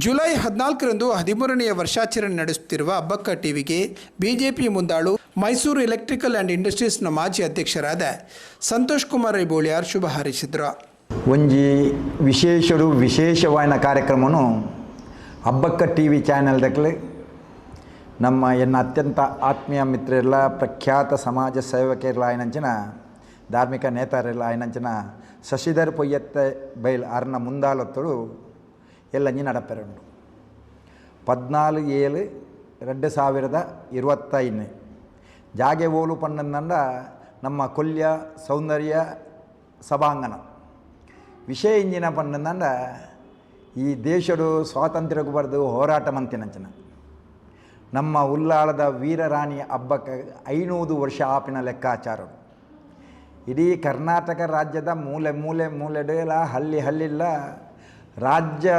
July ಹದಿನಾಲ್ಕರಂದು ಹದಿಮೂರನೆಯ ವರ್ಷಾಚರಣೆ ನಡೆಸುತ್ತಿರುವ ಅಬ್ಬಕ್ಕ ಟಿವಿಗೆ ಬಿಜೆಪಿ ಮುಂದಾಳು ಮೈಸೂರು ಎಲೆಕ್ಟ್ರಿಕಲ್ ಆ್ಯಂಡ್ ಇಂಡಸ್ಟ್ರೀಸ್ನ ಮಾಜಿ ಅಧ್ಯಕ್ಷರಾದ ಸಂತೋಷ್ ಕುಮಾರ್ ಐಬೋಳಿಯಾರ್ ಶುಭ ಹಾರೈಸಿದರು. ಒಂಜಿ ವಿಶೇಷರು ವಿಶೇಷವಾದ ಕಾರ್ಯಕ್ರಮನು ಹಬ್ಬಕ್ಕ ಟಿ ವಿ ಚಾನೆಲ್ದಕ್ಲೆ ನಮ್ಮ ಎನ್ನ ಅತ್ಯಂತ ಆತ್ಮೀಯ ಮಿತ್ರರೆಲ್ಲ, ಪ್ರಖ್ಯಾತ ಸಮಾಜ ಸೇವಕರೆಲ್ಲ ಆಯ್ನಂಚಿನ, ಧಾರ್ಮಿಕ ನೇತಾರೆಲ್ಲ ಆಯ್ನಂಚಿನ ಶಶಿಧರ್ ಪೊಯ್ಯತ್ತೆ ಬೈಲ್ ಅರ್ನ ಮುಂದಾಲೊತ್ತಡು ಎಲ್ಲಂಜಿ ನಡಪೆರಂಡು ಪದ್ನಾಲ್ಕು ಏಳು ಎರಡು ಸಾವಿರದ ಇರುವತ್ತೈದು ಜಾಗೆ ಓಲು ಪಣ್ಣಂದಂಡ ನಮ್ಮ ಕೊಲ್ಯ ಸೌಂದರ್ಯ ಸಭಾಂಗಣ. ವಿಷಯ ಇಂಜಿನ ಪಣ್ಣಂದಂಡ ಈ ದೇಶಡು ಸ್ವಾತಂತ್ರ್ಯಕ್ಕೆ ಬರೆದು ಹೋರಾಟ ಮಂತಿನಂಚನ ನಮ್ಮ ಉಲ್ಲಾಳದ ವೀರರಾಣಿ ಹಬ್ಬಕ್ಕೆ ಐನೂರು ವರ್ಷ ಆಪಿನ ಲೆಕ್ಕಾಚಾರ ಇಡೀ ಕರ್ನಾಟಕ ರಾಜ್ಯದ ಮೂಲೆ ಮೂಲೆ ಮೂಲೆಡೆಲ್ಲ ಹಳ್ಳಿ ಹಳ್ಳಿಲ್ಲ ರಾಜ್ಯ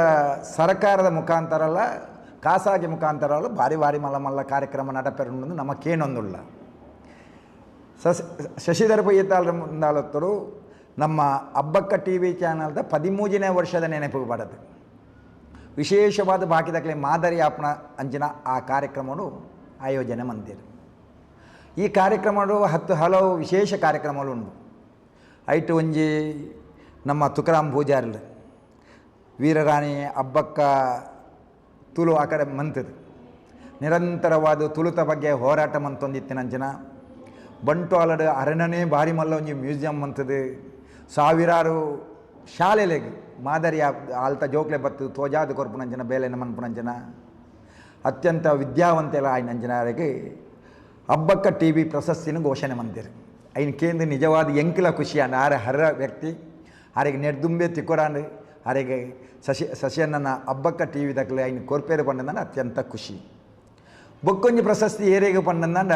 ಸರ್ಕಾರದ ಮುಖಾಂತರಲ್ಲ, ಖಾಸಗಿ ಮುಖಾಂತರಲ್ಲ ಭಾರಿ ಭಾರಿ ಮಲ್ಲ ಮಲ್ಲ ಕಾರ್ಯಕ್ರಮ ನಡಪೆರೊಂದು ನಮಗೇನೊಂದುಲ್ಲ ಸಸ್, ಶಶಿಧರ ಪೊಯ್ಯತಾಳ ಮುಂದಾಲತ್ತರು ನಮ್ಮ ಅಬ್ಬಕ್ಕ ಟಿ ವಿ ಚಾನಲ್ದ ಪದಿಮೂಜನೇ ವರ್ಷದ ನೆನಪು ಬಡದು ವಿಶೇಷವಾದ ಬಾಕಿದಾಗಲೇ ಮಾದರಿ ಆಪಣ ಅಂಚಿನ ಆ ಕಾರ್ಯಕ್ರಮಗಳು ಆಯೋಜನೆ ಮಂದಿರು. ಈ ಕಾರ್ಯಕ್ರಮಗಳು ಹತ್ತು ಹಲವು ವಿಶೇಷ ಕಾರ್ಯಕ್ರಮಗಳು ಉಂಟು ಐಟು ಒಂಜಿ ನಮ್ಮ ತುಕರಾಮ್ ಪೂಜಾರ್ಲು. ವೀರರಾಣಿ ಅಬ್ಬಕ್ಕ ತುಳು ಆ ಕಡೆ ಮಂತದು. ನಿರಂತರವಾದ ತುಳುತ ಬಗ್ಗೆ ಹೋರಾಟ ಮಂತೊಂದಿತ್ತಿನಂಚಿನ ಬಂಟ್ವಾಳದ ಅರಣ್ಯನೇ ಬಾರಿ ಮಲ್ಲ ಒಂಜಿ ಮ್ಯೂಸಿಯಂ ಮಂತದು. ಸಾವಿರಾರು ಶಾಲೆಲೆ ಮಾದರಿ ಆಲ್ತ ಜೋಕ್ಲೆ ಬತ್ತು ತೋಜಾದ ಕೊರ್ಪುನಂಜನ ಬೇಲೆನ ಮನ್ಪುನಂಜನ ಅತ್ಯಂತ ವಿದ್ಯಾವಂತೆಲ್ಲ ಆಯ್ನಂಜನರಿಗೆ ಹಬ್ಬಕ್ಕ ಟಿ ವಿ ಪ್ರಶಸ್ತಿನ ಘೋಷಣೆ ಮಂದಿರು. ಐನ್ ಕೇಂದ್ರ ನಿಜವಾದ ಎಂಕಿಲ ಖುಷಿ ಅಂದ ಆರ ಹರ ವ್ಯಕ್ತಿ. ಆರಿಗೆ ನೆಡ್ದುಂಬೆ ತಿಕ್ಕೊಡಾಂಡು ಆರಿಗೆ ಸಸಿ ಸಸಿಯನ್ನ ಹಬ್ಬಕ್ಕ ಟಿ ವಿ ದಕ್ಕಲೆ ಐನ್ ಕೊರ್ಪೇರು ಪಂಡಂದ ಅತ್ಯಂತ ಖುಷಿ. ಬೊಕ್ಕೊಂಜಿ ಪ್ರಶಸ್ತಿ ಏರೆಗೆ ಪಂಡಂದ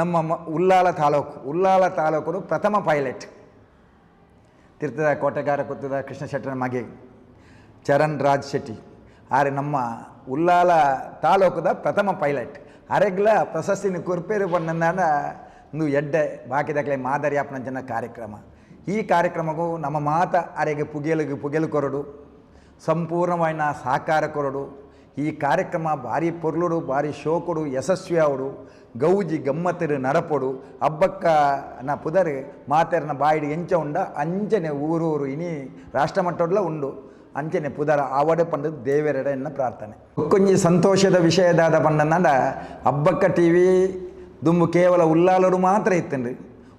ನಮ್ಮ ಉಲ್ಲಾಲ ತಾಲೂಕು ಉಲ್ಲಾಲ ತಾಲೂಕು ಪ್ರಥಮ ಪೈಲಟ್. ತಿರ್ತದ ಕೋಟೆಗಾರ ಕುತ್ತದ ಕೃಷ್ಣ ಶೆಟ್ಟರ ಮಗೆ ಚರಣ್ ರಾಜ್ ಶೆಟ್ಟಿ. ಆರೆ ನಮ್ಮ ಉಲ್ಲಾಲ ತಾಲೂಕದ ಪ್ರಥಮ ಪೈಲಟ್. ಅರೆಗ್ಲ ಪ್ರಶಸ್ತಿನ ಕೊರ್ಪೇರು ಪಣ್ಣಂದಾಂಡ ಒಂದು ಎಡ್ಡೆ ಬಾಕಿದಾಗಲೇ ಮಾದರಿ ಜನ ಕಾರ್ಯಕ್ರಮ. ಈ ಕಾರ್ಯಕ್ರಮಕ್ಕೂ ನಮ್ಮ ಮಾತ ಅರೆಗೆ ಪುಗೆಲು ಪುಗೆಲು ಕೊರಡು, ಸಂಪೂರ್ಣವಾಯಿನ ಸಹಕಾರ ಕೊರಡು. ಈ ಕಾರ್ಯಕ್ರಮ ಭಾರಿ ಪೊರ್ಲುಡು ಭಾರಿ ಶೋಕುಡು, ಯಶಸ್ವಿ ಆವಡು. ಗೌಜಿ, ಗಮ್ಮತ್ತರು, ನರಪೊಡು. ಹಬ್ಬಕ್ಕ ನ ಪುದರ್ ಮಾತೆರನ ಬಾಯಿಡಿ ಎಂಚ ಉಂಡ ಅಂಚನೆ ಊರೂರು ಇನಿ ರಾಷ್ಟ್ರಮಟ್ಟಡ್ಲ ಉಂಡು. ಅಂಚನೆ ಪುದರ ಆವಡೆ ಪಂಡ ದೇವರೆಡ ಎನ್ನ ಪ್ರಾರ್ಥನೆ. ಕೊಂಚ ಸಂತೋಷದ ವಿಷಯದಾದ ಪಂಡಂದ ಹಬ್ಬಕ್ಕ ಟಿ ವಿ ದುಂಬು ಕೇವಲ ಉಲ್ಲಾಲರು ಮಾತ್ರ ಇತ್ತಂಡು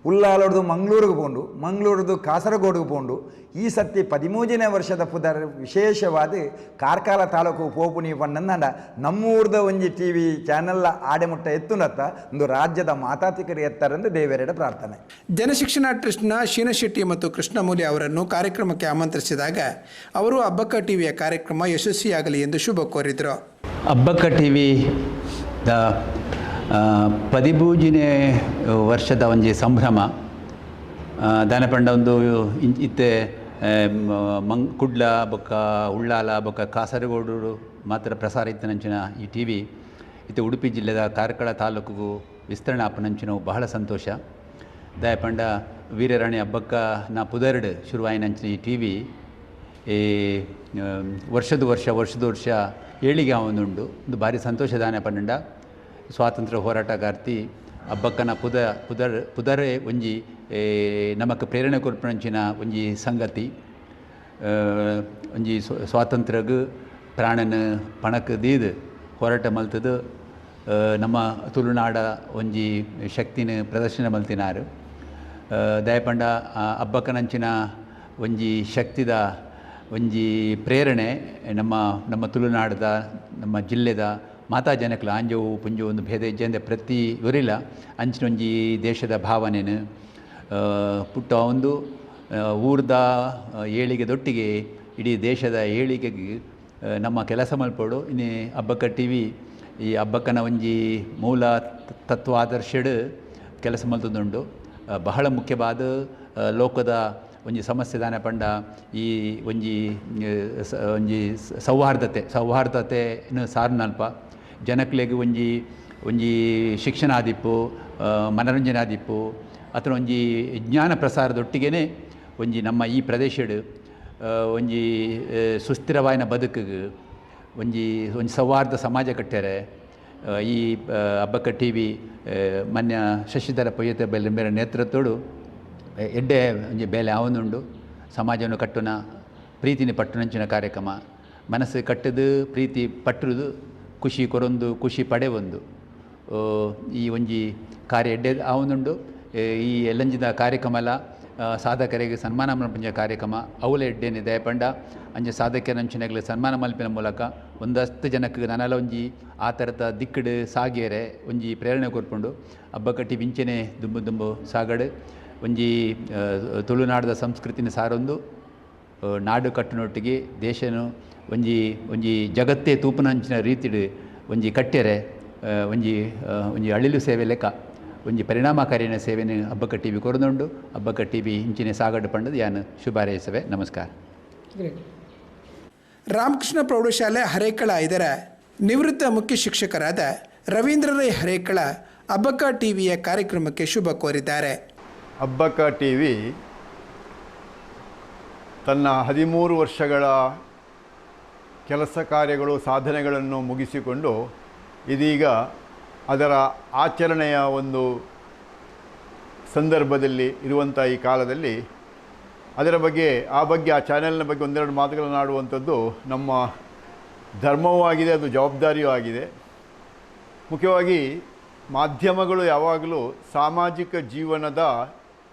ಉಲ್ಲಾಲಡ್ದು ಮಂಗಳೂರಿಗೆ ಪೋಂಡು ಮಂಗಳೂರದು ಕಾಸರಗೋಡಿಗೆ ಪೋಂಡು. ಈ ಸತಿ ಪದಿಮೂಜನೇ ವರ್ಷದ ಪುದರ್ ವಿಶೇಷವಾದ ಕಾರ್ಕಾಲ ತಾಲೂಕು ಪೋಪುನಿ ಪಂಡ ನಮ್ಮೂರ್ದ ಒಂಜಿ ಟಿ ವಿ ಚಾನೆಲ್ ಆಡೆಮುಟ್ಟ ಎತ್ತುನತ್ತ ಒಂದು ರಾಜ್ಯದ ಮಾತಾತಿಕರು ಎತ್ತಾರೆಂದು ದೇವರೆಡ ಪ್ರಾರ್ಥನೆ. ಜನಶಿಕ್ಷಣ ಟ್ರಸ್ಟ್ನ ಶೀನಶೆಟ್ಟಿ ಮತ್ತು ಕೃಷ್ಣಮೂಲಿ ಅವರನ್ನು ಕಾರ್ಯಕ್ರಮಕ್ಕೆ ಆಮಂತ್ರಿಸಿದಾಗ ಅವರು ಅಬ್ಬಕ್ಕ ಟಿವಿಯ ಕಾರ್ಯಕ್ರಮ ಯಶಸ್ವಿಯಾಗಲಿ ಎಂದು ಶುಭ ಕೋರಿದರು. ಹಬ್ಬಕ್ಕ ಟಿವಿ ದ ಪದಿಬೂಜಿನೇ ವರ್ಷದ ಒಂಜಿ ಸಂಭ್ರಮ. ದಾನಪಂಡ ಒಂದು ಇತ್ತೆ ಮಂಗ್, ಕುಡ್ಲ, ಬೊಕ್ಕ ಉಳ್ಳಾಲ, ಬೊಕ್ಕ ಕಾಸರಗೋಡು ಮಾತ್ರ ಪ್ರಸಾರ ಇತ್ತನಂಚಿನ ಈ ಟಿ ವಿ. ಇತ್ತೆ ಉಡುಪಿ ಜಿಲ್ಲೆದ ಕಾರ್ಕಳ ತಾಲೂಕು ವಿಸ್ತರಣೆ ಆಪನಂಚಿನ ಬಹಳ ಸಂತೋಷ. ದಾಯಪಂಡ ವೀರರಾಣಿ ಹಬ್ಬಕ್ಕ ನಾ ಪುದರ್ಡ್ ಶುರುವಾಯಿನಂಚಿನ ಈ ಟಿ ವಿ. ಈ ವರ್ಷದ ವರ್ಷ ವರ್ಷದ ವರ್ಷ ಏಳಿಗೆ ಅವನುಂಡು ಒಂದು ಭಾರಿ ಸಂತೋಷದಾನ ಪನ್ನಂಡ ಸ್ವಾತಂತ್ರ್ಯ ಹೋರಾಟಗಾರ್ತಿ ಅಬ್ಬಕ್ಕನ ಪುದ ಪುದರ್ ಪುದರೆ ಒಂಜಿ ನಮಕ್ ಪ್ರೇರಣೆ ಕೊರ್ಪಣಂಚಿನ ಒಂಜಿ ಸಂಗತಿ. ಒಂಜಿ ಸ್ವ- ಸ್ವಾತಂತ್ರ್ಯಗ್ ಪ್ರಾಣನ ಪಣಕ್ ದೀದ್ ಹೋರಾಟ ಮಲ್ತದು ನಮ್ಮ ತುಳುನಾಡ ಒಂಜಿ ಶಕ್ತಿನ ಪ್ರದರ್ಶನ ಮಲ್ತಿನಾರು. ದಯಪಂಡ ಅಬ್ಬಕ್ಕನಂಚಿನ ಒಂಜಿ ಶಕ್ತಿದ ಒಂಜಿ ಪ್ರೇರಣೆ ನಮ್ಮ ನಮ್ಮ ತುಳುನಾಡದ, ನಮ್ಮ ಜಿಲ್ಲೆದ ಮಾತಾ ಜನಕ್ಲ ಆಂಜವು ಪುಂಜು ಒಂದು ಭೇದ ಇಜ್ಜಂದೆ ಪ್ರತಿ ಇವರಿಲ್ಲ. ಅಂಚಿನೊಂಜಿ ದೇಶದ ಭಾವನೆನು ಪುಟ್ಟ ಒಂದು ಊರ್ದ ಏಳಿಗೆ ದೊಟ್ಟಿಗೆ ಇಡೀ ದೇಶದ ಏಳಿಗೆಗೆ ನಮ್ಮ ಕೆಲಸ ಮಲ್ಪಡು. ಇನ್ನು ಹಬ್ಬಕ್ಕ ಟಿ ವಿ ಈ ಹಬ್ಬಕ್ಕನ ಒಂಜಿ ಮೂಲ ತತ್ವ ಆದರ್ಶಡ್ ಕೆಲಸ ಮಲ್ತದುಂಡು. ಬಹಳ ಮುಖ್ಯವಾದ ಲೋಕದ ಒಂಜಿ ಸಮಸ್ಯೆ ದಾನ ಪಂಡ ಈ ಒಂಜಿ ಒಂಜಿ ಸೌಹಾರ್ದತೆ, ಸೌಹಾರ್ದತೆನು ಸಾರ್ನಲ್ಪ. ಜನಕ್ಲೆಗ್ ಒಂಜಿ ಒಂಜಿ ಶಿಕ್ಷಣ ಆದಿಪ್ಪು ಆ, ಮನರಂಜನೆ ಆದಿಪ್ಪು ಅಥವಾ ಒಂಜಿ ಜ್ಞಾನ ಪ್ರಸಾರದೊಟ್ಟಿಗೆ ಒಂಜಿ ನಮ್ಮ ಈ ಪ್ರದೇಶಡ್ ಒಂಜಿ ಸುಸ್ಥಿರವಾಯಿನ ಬದುಕಿಗೆ ಒಂಜಿ ಒಂಜಿ ಸೌಹಾರ್ದ ಸಮಾಜ ಕಟ್ಟ್ಯಾರೆ. ಈ ಆ, ಅಬ್ಬಕ್ಕ ಟಿ ವಿ ಮನ್ಯ ಶಶಿಧರ ಪೊಯ್ಯತೆ ಬೆಲೆ ಬೇರೆ ನೇತೃತ್ವಡು ಎಡ್ಡೆ ಒಂಜಿ ಬೇಲೆ ಆವೊಂದುಂಡು ಸಮಾಜವನ್ನು ಕಟ್ಟುನ ಪ್ರೀತಿನಿ ಪಟ್ಟುನಂಚಿನ ಕಾರ್ಯಕ್ರಮ. ಮನಸ್ಸು ಕಟ್ಟದು ಪ್ರೀತಿ ಪಟ್ಟುದು ಖುಷಿ ಕೊರೊಂದು, ಖುಷಿ ಪಡೆ ಒಂದು ಈ ಒಂಜಿ ಕಾರ್ಯ ಎಡ್ಡೆ ಆವೊಂದುಂಡು. ಈ ಎಲ್ಲಂಜಿದ ಕಾರ್ಯಕ್ರಮಲ ಸಾಧಕರಿಗೆ ಸನ್ಮಾನ ಮಲ್ಪಂಚ ಕಾರ್ಯಕ್ರಮ, ಅವಲ ಎಡ್ಡೆನೆ ದಯಪಂಡ. ಅಂಚ ಸಾಧಕರಂಚನೆಗಳು ಸನ್ಮಾನ ಮಲ್ಪಿನ ಮೂಲಕ ಒಂದಷ್ಟು ಜನಕ್ಕೆ ನನಲ ಒಂಜಿ ಆ ಥರದ ದಿಕ್ಕಡು ಸಾಗಿಯರೆ ಒಂಜಿ ಪ್ರೇರಣೆ ಕೊರ್ಪುಂಡು ಹಬ್ಬಕಟ್ಟಿ ವಿಂಚನೆ ದುಂಬು ದುಂಬು ಸಾಗಡು. ಒಂಜಿ ತುಳುನಾಡದ ಸಂಸ್ಕೃತಿನ ಸಾರೊಂದು. ನಾಡು ಕಟ್ಟುನೊಟ್ಟಿಗೆ ದೇಶನು ಒಂಜಿ ಒಂಜಿ ಜಗತ್ತೇ ತೂಪನಂಚಿನ ರೀತಿಡು ಒಂಜಿ ಕಟ್ಟೆರೆ ಒಂಜಿ ಒಂಜಿ ಅಳಿಲು ಸೇವೆ ಲೆಕ್ಕ ಒಂಜಿ ಪರಿಣಾಮಕಾರಿನ ಸೇವೆನ ಹಬ್ಬಕ್ಕ ಟಿ ವಿ ಕೊರದುಂಡು ಹಬ್ಬಕ್ಕ ಟಿ ವಿ ಇಂಚಿನ ಸಾಗಡು ಪಂಡದು ಯಾನು ಶುಭಾರೈಸವೆ. ನಮಸ್ಕಾರ. ರಾಮಕೃಷ್ಣ ಪ್ರೌಢಶಾಲೆ ಹರೇಕಳ ಇದರ ನಿವೃತ್ತ ಮುಖ್ಯ ಶಿಕ್ಷಕರಾದ ರವೀಂದ್ರ ರೈ ಹರೇಕಳ ಅಬ್ಬಕ್ಕ ಟಿವಿಯ ಕಾರ್ಯಕ್ರಮಕ್ಕೆ ಶುಭ ಕೋರಿದ್ದಾರೆ. ಹಬ್ಬಕ್ಕ ಟಿ ವಿ ತನ್ನ ಹದಿಮೂರು ವರ್ಷಗಳ ಕೆಲಸ ಕಾರ್ಯಗಳು, ಸಾಧನೆಗಳನ್ನು ಮುಗಿಸಿಕೊಂಡು ಇದೀಗ ಅದರ ಆಚರಣೆಯ ಒಂದು ಸಂದರ್ಭದಲ್ಲಿ ಇರುವಂಥ ಈ ಕಾಲದಲ್ಲಿ ಅದರ ಬಗ್ಗೆ, ಆ ಬಗ್ಗೆ, ಆ ಚಾನೆಲ್ನ ಬಗ್ಗೆ ಒಂದೆರಡು ಮಾತುಗಳನ್ನು ಆಡುವಂಥದ್ದು ನಮ್ಮ ಧರ್ಮವೂ ಆಗಿದೆ, ಅದು ಜವಾಬ್ದಾರಿಯೂ ಆಗಿದೆ. ಮುಖ್ಯವಾಗಿ ಮಾಧ್ಯಮಗಳು ಯಾವಾಗಲೂ ಸಾಮಾಜಿಕ ಜೀವನದ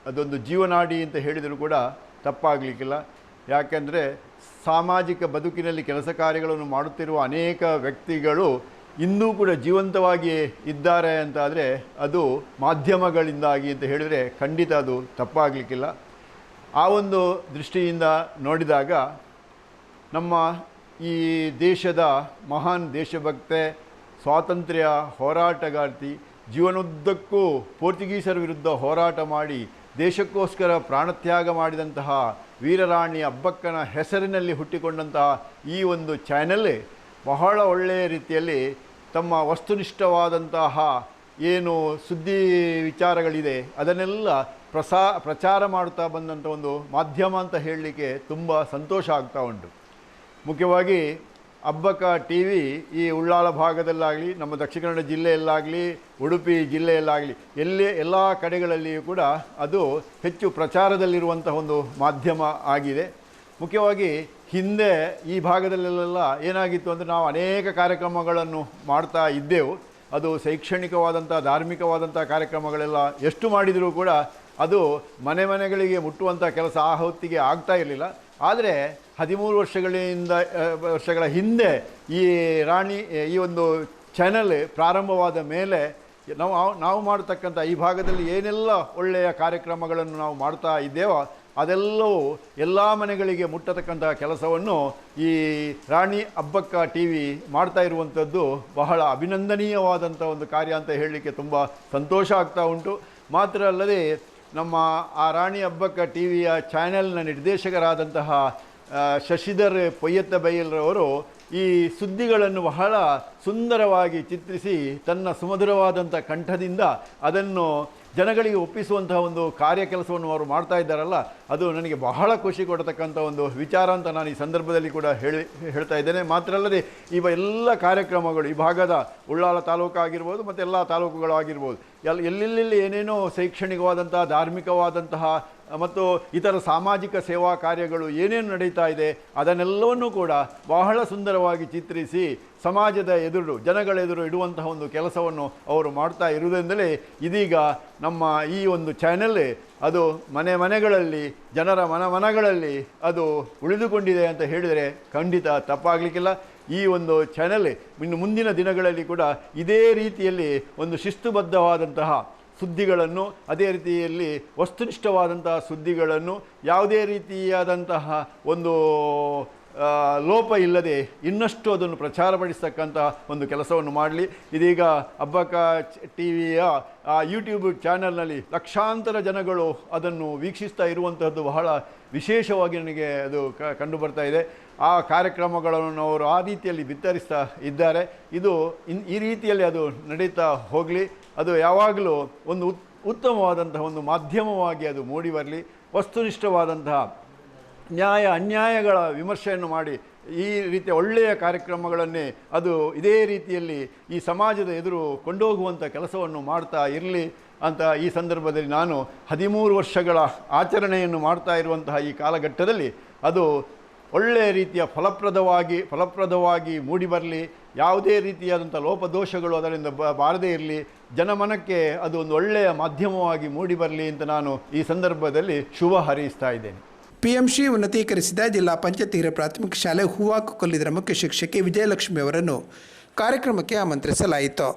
ಅದೊಂದು ಜೀವನಾಡಿ ಅಂತ ಹೇಳಿದರೂ ಕೂಡ ತಪ್ಪಾಗಲಿಕ್ಕಿಲ್ಲ. ಯಾಕೆಂದರೆ ಸಾಮಾಜಿಕ ಬದುಕಿನಲ್ಲಿ ಕೆಲಸ ಕಾರ್ಯಗಳನ್ನು ಮಾಡುತ್ತಿರುವ ಅನೇಕ ವ್ಯಕ್ತಿಗಳು ಇನ್ನೂ ಕೂಡ ಜೀವಂತವಾಗಿ ಇದ್ದಾರೆ ಅಂತಾದರೆ ಅದು ಮಾಧ್ಯಮಗಳಿಂದಾಗಿ ಅಂತ ಹೇಳಿದರೆ ಖಂಡಿತ ಅದು ತಪ್ಪಾಗಲಿಕ್ಕಿಲ್ಲ. ಆ ಒಂದು ದೃಷ್ಟಿಯಿಂದ ನೋಡಿದಾಗ ನಮ್ಮ ಈ ದೇಶದ ಮಹಾನ್ ದೇಶಭಕ್ತೆ, ಸ್ವಾತಂತ್ರ್ಯ ಹೋರಾಟಗಾರ್ತಿ, ಜೀವನೋದ್ದಕ್ಕೂ ಪೋರ್ಚುಗೀಸರ ವಿರುದ್ಧ ಹೋರಾಟ ಮಾಡಿ ದೇಶಕ್ಕೋಸ್ಕರ ಪ್ರಾಣತ್ಯಾಗ ಮಾಡಿದಂತಹ ವೀರರಾಣಿ ಅಬ್ಬಕ್ಕನ ಹೆಸರಿನಲ್ಲಿ ಹುಟ್ಟಿಕೊಂಡಂತಹ ಈ ಒಂದು ಚಾನೆಲ್ ಬಹಳ ಒಳ್ಳೆಯ ರೀತಿಯಲ್ಲಿ ತಮ್ಮ ವಸ್ತುನಿಷ್ಠವಾದಂತಹ ಏನು ಸುದ್ದಿ ವಿಚಾರಗಳಿದೆ, ಅದನ್ನೆಲ್ಲ ಪ್ರಸಾ, ಪ್ರಚಾರ ಮಾಡ್ತಾ ಬಂದಂಥ ಒಂದು ಮಾಧ್ಯಮ ಅಂತ ಹೇಳಲಿಕ್ಕೆ ತುಂಬ ಸಂತೋಷ ಆಗ್ತಾ ಉಂಟು. ಮುಖ್ಯವಾಗಿ ಹಬ್ಬಕ್ಕ ಟಿ ವಿ ಈ ಉಳ್ಳಾಲ ಭಾಗದಲ್ಲಾಗಲಿ, ನಮ್ಮ ದಕ್ಷಿಣ ಕನ್ನಡ ಜಿಲ್ಲೆಯಲ್ಲಾಗಲಿ, ಉಡುಪಿ ಜಿಲ್ಲೆಯಲ್ಲಾಗಲಿ, ಎಲ್ಲೇ ಎಲ್ಲ ಕಡೆಗಳಲ್ಲಿಯೂ ಕೂಡ ಅದು ಹೆಚ್ಚು ಪ್ರಚಾರದಲ್ಲಿರುವಂತಹ ಒಂದು ಮಾಧ್ಯಮ ಆಗಿದೆ. ಮುಖ್ಯವಾಗಿ ಹಿಂದೆ ಈ ಭಾಗದಲ್ಲೆಲ್ಲ ಏನಾಗಿತ್ತು ಅಂದರೆ ನಾವು ಅನೇಕ ಕಾರ್ಯಕ್ರಮಗಳನ್ನು ಮಾಡ್ತಾ ಇದ್ದೆವು. ಅದು ಶೈಕ್ಷಣಿಕವಾದಂಥ ಧಾರ್ಮಿಕವಾದಂಥ ಕಾರ್ಯಕ್ರಮಗಳೆಲ್ಲ ಎಷ್ಟು ಮಾಡಿದರೂ ಕೂಡ ಅದು ಮನೆ ಮನೆಗಳಿಗೆ ಮುಟ್ಟುವಂಥ ಕೆಲಸ ಆ ಹೊತ್ತಿಗೆ ಆಗ್ತಾ ಇರಲಿಲ್ಲ. ಆದರೆ ಹದಿಮೂರು ವರ್ಷಗಳಿಂದ ವರ್ಷಗಳ ಹಿಂದೆ ಈ ರಾಣಿ ಈ ಒಂದು ಚಾನಲ್ ಪ್ರಾರಂಭವಾದ ಮೇಲೆ ನಾವು ನಾವು ಮಾಡತಕ್ಕಂಥ ಈ ಭಾಗದಲ್ಲಿ ಏನೆಲ್ಲ ಒಳ್ಳೆಯ ಕಾರ್ಯಕ್ರಮಗಳನ್ನು ನಾವು ಮಾಡ್ತಾ ಇದ್ದೇವೋ ಅದೆಲ್ಲವೂ ಎಲ್ಲ ಮನೆಗಳಿಗೆ ಮುಟ್ಟತಕ್ಕಂತಹ ಕೆಲಸವನ್ನು ಈ ರಾಣಿ ಅಬ್ಬಕ್ಕ ಟಿ ವಿ ಮಾಡ್ತಾ ಇರುವಂಥದ್ದು ಬಹಳ ಅಭಿನಂದನೀಯವಾದಂಥ ಒಂದು ಕಾರ್ಯ ಅಂತ ಹೇಳಲಿಕ್ಕೆ ತುಂಬ ಸಂತೋಷ ಆಗ್ತಾ ಉಂಟು. ಮಾತ್ರ ಅಲ್ಲದೆ ನಮ್ಮ ಆ ರಾಣಿ ಹಬ್ಬಕ್ಕ ಟಿ ವಿಯ ಚಾನೆಲ್ನ ನಿರ್ದೇಶಕರಾದಂತಹ ಶಶಿಧರ್ ಪೊಯ್ಯತ್ತ ಬೈಯಲ್ರವರು ಈ ಸುದ್ದಿಗಳನ್ನು ಬಹಳ ಸುಂದರವಾಗಿ ಚಿತ್ರಿಸಿ ತನ್ನ ಸುಮಧುರವಾದಂಥ ಕಂಠದಿಂದ ಅದನ್ನು ಜನಗಳಿಗೆ ಒಪ್ಪಿಸುವಂತಹ ಒಂದು ಕಾರ್ಯ ಕೆಲಸವನ್ನು ಅವರು ಮಾಡ್ತಾ ಇದ್ದಾರಲ್ಲ, ಅದು ನನಗೆ ಬಹಳ ಖುಷಿ ಕೊಡತಕ್ಕಂಥ ಒಂದು ವಿಚಾರ ಅಂತ ನಾನು ಈ ಸಂದರ್ಭದಲ್ಲಿ ಕೂಡ ಹೇಳಿ, ಹೇಳ್ತಾ ಇದ್ದೇನೆ. ಮಾತ್ರ ಅಲ್ಲದೆ, ಇವ ಎಲ್ಲ ಕಾರ್ಯಕ್ರಮಗಳು, ಈ ಭಾಗದ ಉಳ್ಳಾಲ ತಾಲೂಕು ಆಗಿರ್ಬೋದು ಮತ್ತು ಎಲ್ಲ ತಾಲೂಕುಗಳು ಆಗಿರ್ಬೋದು ಎಲ್ ಎಲ್ಲೆಲ್ಲಿ ಏನೇನೋ ಶೈಕ್ಷಣಿಕವಾದಂತಹ, ಧಾರ್ಮಿಕವಾದಂತಹ ಮತ್ತು ಇತರ ಸಾಮಾಜಿಕ ಸೇವಾ ಕಾರ್ಯಗಳು ಏನೇನು ನಡೀತಾ ಇದೆ, ಅದನ್ನೆಲ್ಲವನ್ನೂ ಕೂಡ ಬಹಳ ಸುಂದರವಾಗಿ ಚಿತ್ರಿಸಿ ಸಮಾಜದ ಎದುರು, ಜನಗಳ ಎದುರು ಇಡುವಂತಹ ಒಂದು ಕೆಲಸವನ್ನು ಅವರು ಮಾಡ್ತಾ ಇರುವುದರಿಂದಲೇ ಇದೀಗ ನಮ್ಮ ಈ ಒಂದು ಚಾನೆಲ್ ಅದು ಮನೆ ಮನೆಗಳಲ್ಲಿ, ಜನರ ಮನ ಮನಗಳಲ್ಲಿ ಅದು ಉಳಿದುಕೊಂಡಿದೆ ಅಂತ ಹೇಳಿದರೆ ಖಂಡಿತ ತಪ್ಪಾಗಲಿಕ್ಕಿಲ್ಲ. ಈ ಒಂದು ಚಾನೆಲ್ ಇನ್ನು ಮುಂದಿನ ದಿನಗಳಲ್ಲಿ ಕೂಡ ಇದೇ ರೀತಿಯಲ್ಲಿ ಒಂದು ಶಿಸ್ತುಬದ್ಧವಾದಂತಹ ಸುದ್ದಿಗಳನ್ನು ಅದೇ ರೀತಿಯಲ್ಲಿ ವಸ್ತುನಿಷ್ಠವಾದಂತಹ ಸುದ್ದಿಗಳನ್ನು ಯಾವುದೇ ರೀತಿಯಾದಂತಹ ಒಂದು ಲೋಪ ಇಲ್ಲದೆ ಇನ್ನಷ್ಟು ಅದನ್ನು ಪ್ರಚಾರಪಡಿಸ್ತಕ್ಕಂಥ ಒಂದು ಕೆಲಸವನ್ನು ಮಾಡಲಿ. ಇದೀಗ ಹಬ್ಬಕ್ಕ ಟಿ ವಿಯ ಯೂಟ್ಯೂಬ್ ಚಾನಲ್ನಲ್ಲಿ ಲಕ್ಷಾಂತರ ಜನಗಳು ಅದನ್ನು ವೀಕ್ಷಿಸ್ತಾ ಇರುವಂತಹದ್ದು ಬಹಳ ವಿಶೇಷವಾಗಿ ನನಗೆ ಅದು ಕಂಡು ಬರ್ತಾ ಇದೆ. ಆ ಕಾರ್ಯಕ್ರಮಗಳನ್ನು ಅವರು ಆ ರೀತಿಯಲ್ಲಿ ಬಿತ್ತರಿಸ್ತಾ ಇದ್ದಾರೆ. ಇದು ಇನ್, ಈ ರೀತಿಯಲ್ಲಿ ಅದು ನಡೀತಾ ಹೋಗಲಿ. ಅದು ಯಾವಾಗಲೂ ಒಂದು ಉತ್, ಉತ್ತಮವಾದಂತಹ ಒಂದು ಮಾಧ್ಯಮವಾಗಿ ಅದು ಮೂಡಿ ಬರಲಿ. ವಸ್ತುನಿಷ್ಠವಾದಂತಹ ನ್ಯಾಯ ಅನ್ಯಾಯಗಳ ವಿಮರ್ಶೆಯನ್ನು ಮಾಡಿ ಈ ರೀತಿಯ ಒಳ್ಳೆಯ ಕಾರ್ಯಕ್ರಮಗಳನ್ನೇ ಅದು ಇದೇ ರೀತಿಯಲ್ಲಿ ಈ ಸಮಾಜದ ಎದುರು ಕೊಂಡೋಗುವಂಥ ಕೆಲಸವನ್ನು ಮಾಡ್ತಾ ಇರಲಿ ಅಂತ ಈ ಸಂದರ್ಭದಲ್ಲಿ ನಾನು ಹದಿಮೂರು ವರ್ಷಗಳ ಆಚರಣೆಯನ್ನು ಮಾಡ್ತಾ ಇರುವಂತಹ ಈ ಕಾಲಘಟ್ಟದಲ್ಲಿ ಅದು ಒಳ್ಳೆಯ ರೀತಿಯ ಫಲಪ್ರದವಾಗಿ ಫಲಪ್ರದವಾಗಿ ಮೂಡಿಬರಲಿ ಯಾವುದೇ ರೀತಿಯಾದಂಥ ಲೋಪದೋಷಗಳು ಅದರಿಂದ ಬಾರದೇ ಇರಲಿ, ಜನಮನಕ್ಕೆ ಅದು ಒಂದು ಒಳ್ಳೆಯ ಮಾಧ್ಯಮವಾಗಿ ಮೂಡಿಬರಲಿ ಅಂತ ನಾನು ಈ ಸಂದರ್ಭದಲ್ಲಿ ಶುಭ ಹಾರೈಸ್ತಾ ಇದ್ದೇನೆ. ಪಿಎಂಶಿ ಉನ್ನತೀಕರಿಸಿದ ಜಿಲ್ಲಾ ಪಂಚಾಯತ್ ಹಿರಿಯ ಪ್ರಾಥಮಿಕ ಶಾಲೆ ಹೂವಾಕು ಕೊಲ್ಲಿದರ ಮುಖ್ಯ ಶಿಕ್ಷಕಿ ವಿಜಯಲಕ್ಷ್ಮಿ ಅವರನ್ನು ಕಾರ್ಯಕ್ರಮಕ್ಕೆ ಆಮಂತ್ರಿಸಲಾಯಿತು.